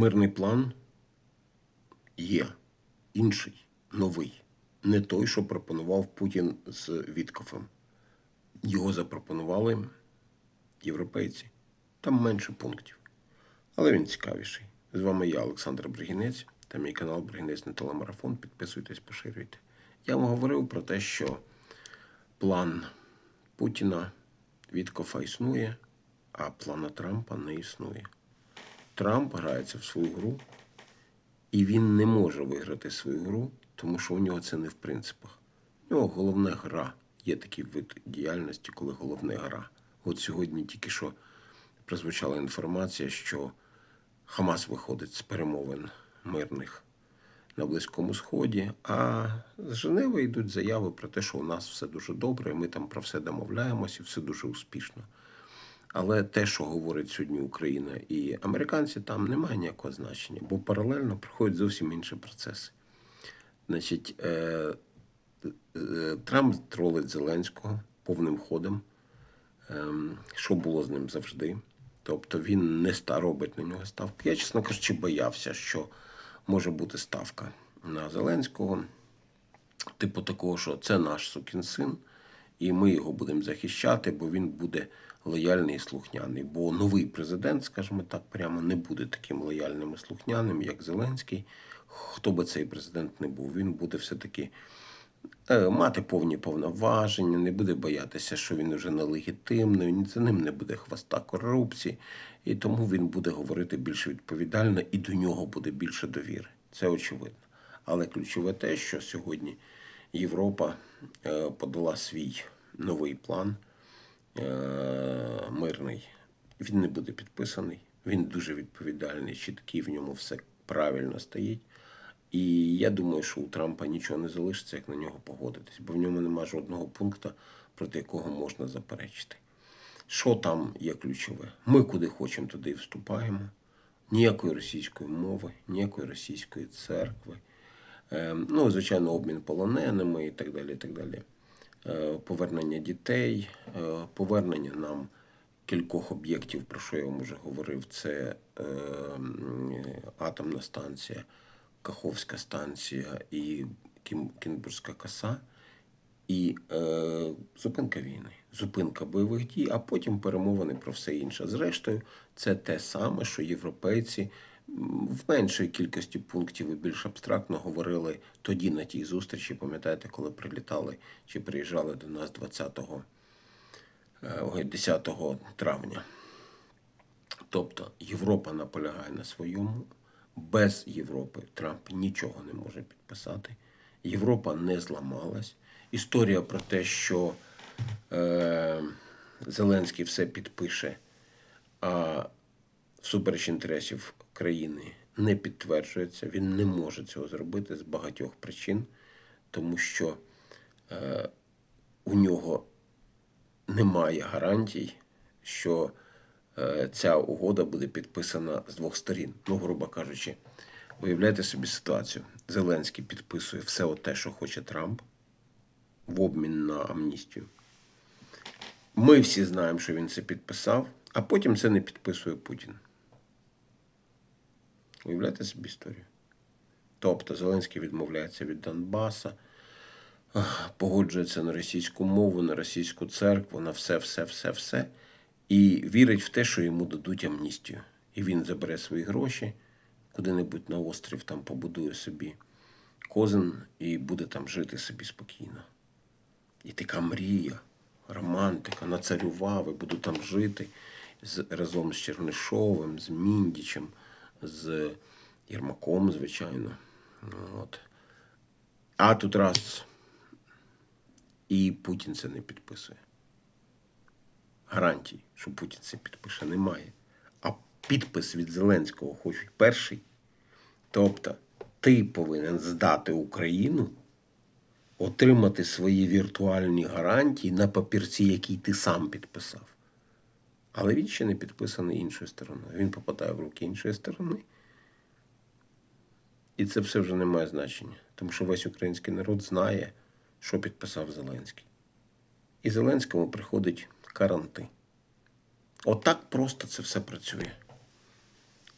Мирний план є інший, новий. Не той, що пропонував Путін з Віткофем. Його запропонували європейці. Там менше пунктів. Але він цікавіший. З вами я, Олександр Бригінець, та мій канал Бригінець на телемарафон. Підписуйтесь, поширюйте. Я вам говорив про те, що план Путіна Віткофа існує, а плана Трампа не існує. Трамп грається в свою гру, і він не може виграти свою гру, тому що у нього це не в принципах. У нього головна гра. Є такий вид діяльності, коли головна гра. От сьогодні тільки що прозвучала інформація, що Хамас виходить з перемовин мирних на Близькому Сході, а з Женеви йдуть заяви про те, що у нас все дуже добре, ми там про все домовляємося і все дуже успішно. Але те, що говорить сьогодні Україна і американці, там немає ніякого значення, бо паралельно проходять зовсім інші процеси. Значить, е, е, Трамп тролить Зеленського повним ходом, ем, що було з ним завжди. Тобто він не робить на нього ставки. Я, чесно кажучи, боявся, що може бути ставка на Зеленського, типу такого, що це наш сукін син, і ми його будемо захищати, бо він буде лояльний і слухняний. Бо новий президент, скажімо так, прямо не буде таким лояльним і слухняним, як Зеленський. Хто би цей президент не був, він буде все-таки е, мати повні повноваження, не буде боятися, що він вже нелегітимний, за ним не буде хвоста корупції, і тому він буде говорити більш відповідально і до нього буде більше довіри. Це очевидно. Але ключове те, що сьогодні Європа е, подала свій новий план е, мирний. Він не буде підписаний. Він дуже відповідальний, чіткий, в ньому все правильно стоїть. І я думаю, що у Трампа нічого не залишиться, як на нього погодитись, бо в ньому немає жодного пункту, проти якого можна заперечити. Що там є ключове? Ми куди хочемо, туди і вступаємо. Ніякої російської мови, ніякої російської церкви. Е, ну, звичайно, обмін полоненими і так далі. І так далі. Е, повернення дітей, е, повернення нам кількох об'єктів, про що я вам вже говорив, це е, атомна станція, Каховська станція і Кінбурзька коса, і е, зупинка війни, зупинка бойових дій, а потім перемовини про все інше. Зрештою, це те саме, що європейці в меншої кількості пунктів і більш абстрактно говорили тоді на тій зустрічі. Пам'ятаєте, коли прилітали чи приїжджали до нас 20-го, е, ой, 10 травня. Тобто Європа наполягає на своєму. Без Європи Трамп нічого не може підписати. Європа не зламалась. Історія про те, що е, Зеленський все підпише, а всупереч інтересів країни не підтверджується. Він не може цього зробити з багатьох причин, тому що е, у нього немає гарантій, що е, ця угода буде підписана з двох сторін. Ну, грубо кажучи, уявляйте собі ситуацію. Зеленський підписує все те, що хоче Трамп, в обмін на амністію. Ми всі знаємо, що він це підписав, а потім це не підписує Путін. Уявляєте собі історію? Тобто Зеленський відмовляється від Донбаса, погоджується на російську мову, на російську церкву, на все, все, все, все. І вірить в те, що йому дадуть амністію. І він забере свої гроші, куди-небудь на острів там побудує собі козин і буде там жити собі спокійно. І така мрія, романтика, нацарював і буду там жити з, разом з Чернишовим, з Міндічем, з Єрмаком, звичайно. От. А тут раз і Путін це не підписує. Гарантій, що Путін це підпише, немає. А підпис від Зеленського хочуть перший. Тобто, ти повинен здати Україну, отримати свої віртуальні гарантії на папірці, який ти сам підписав. Але він ще не підписаний іншою стороною. Він попадає в руки іншої сторони. І це все вже не має значення, тому що весь український народ знає, що підписав Зеленський. І Зеленському приходить каранти. Отак просто це все працює.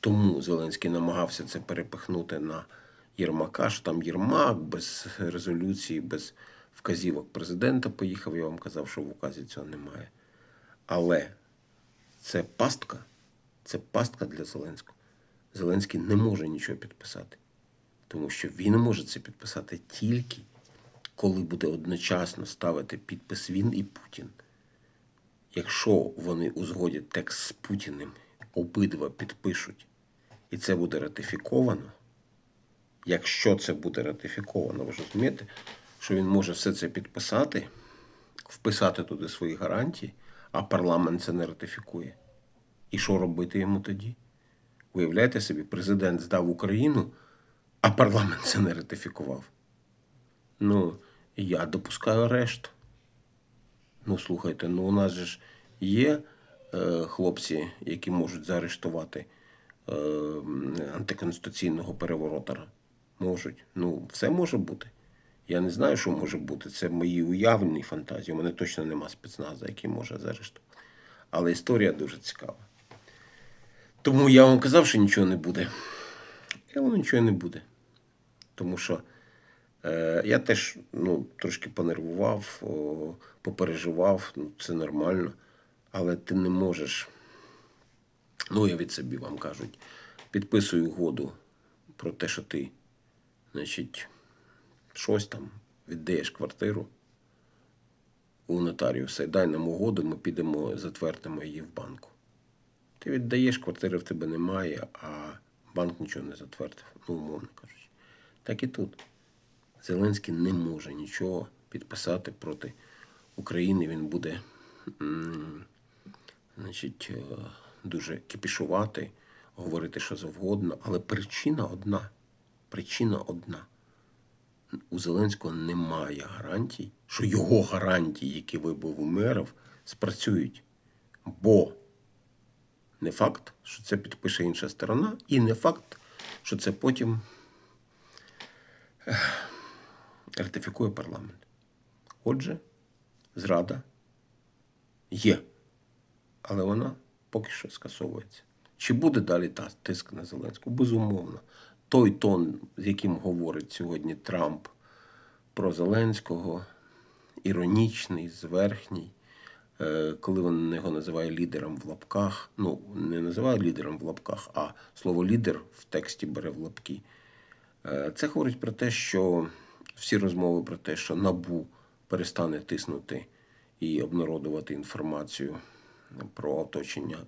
Тому Зеленський намагався це перепихнути на Єрмака, що там Єрмак без резолюції, без вказівок президента поїхав. Я вам казав, що в указі цього немає. Але це пастка, це пастка для Зеленського. Зеленський не може нічого підписати, тому що він може це підписати тільки коли буде одночасно ставити підпис він і Путін. Якщо вони узгодять текст з Путіним, обидва підпишуть, і це буде ратифіковано, якщо це буде ратифіковано, ви розумієте, що він може все це підписати, вписати туди свої гарантії, а парламент це не ратифікує. І що робити йому тоді? Уявляєте собі, президент здав Україну, а парламент це не ратифікував. Ну, я допускаю арешт. Ну, слухайте, ну у нас же ж є е, хлопці, які можуть заарештувати е, антиконституційного переворотора. Можуть. Ну, все може бути. Я не знаю, що може бути. Це мої уявні фантазії. У мене точно нема спецназа, який може заарештувати. Але історія дуже цікава. Тому я вам казав, що нічого не буде. І воно нічого не буде. Тому що е, я теж ну, трошки понервував, о, попереживав, ну, це нормально. Але ти не можеш. Ну, я від собі вам кажуть, підписуй угоду про те, що ти, значить, щось там віддаєш квартиру у нотаріуса дай нам угоду, ми підемо, затвердимо її в банку. Ти віддаєш, квартири в тебе немає, а банк нічого не затвердив, ну, умовно кажучи. Так і тут. Зеленський не може нічого підписати проти України. Він буде значить, е, дуже кипішувати, говорити що завгодно. Але причина одна. Причина одна. У Зеленського немає гарантій, що його гарантії, які вибив у мерів, спрацюють. Бо не факт, що це підпише інша сторона, і не факт, що це потім ратифікує парламент. Отже, зрада є, але вона поки що скасовується. Чи буде далі тиск на Зеленського? Безумовно. Той тон, з яким говорить сьогодні Трамп про Зеленського, іронічний, зверхній, Е, коли він його називає лідером в лапках, ну, не називає лідером в лапках, а слово лідер в тексті бере в лапки. Е, Це говорить про те, що всі розмови про те, що набу перестане тиснути і обнародувати інформацію про оточення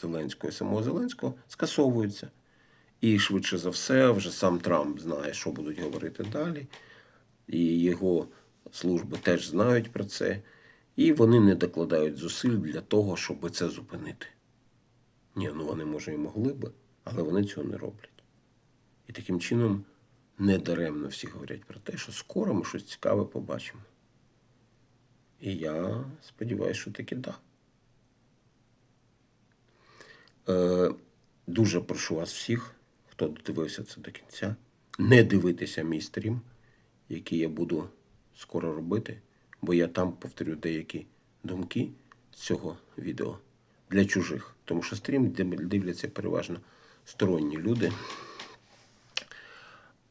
Зеленського і самого Зеленського, скасовуються. І швидше за все, вже сам Трамп знає, що будуть говорити далі, і його служби теж знають про це. І вони не докладають зусиль для того, щоб це зупинити. Ні, ну вони, може, і могли би, але вони цього не роблять. І таким чином недаремно всі говорять про те, що скоро ми щось цікаве побачимо. І я сподіваюся, що таки да. Е, дуже прошу вас всіх, хто додивився це до кінця, не дивитися мій стрім, який я буду скоро робити бо я там повторю деякі думки цього відео для чужих. Тому що стрім дивляться переважно сторонні люди.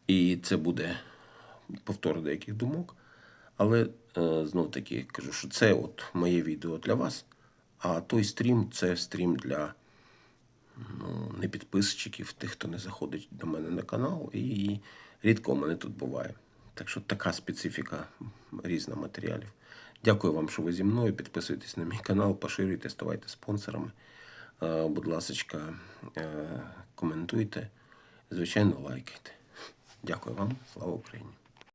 І це буде повтор деяких думок. Але е, знов таки кажу, що це от моє відео для вас. А той стрім це стрім для ну, непідписчиків, тих, хто не заходить до мене на канал. І рідко у мене тут буває. Так що така специфіка різна матеріалів. Дякую вам, що ви зі мною. Підписуйтесь на мій канал, поширюйте, ставайте спонсорами. Е, Будь ласка, коментуйте. Звичайно, лайкайте. Дякую вам. Слава Україні!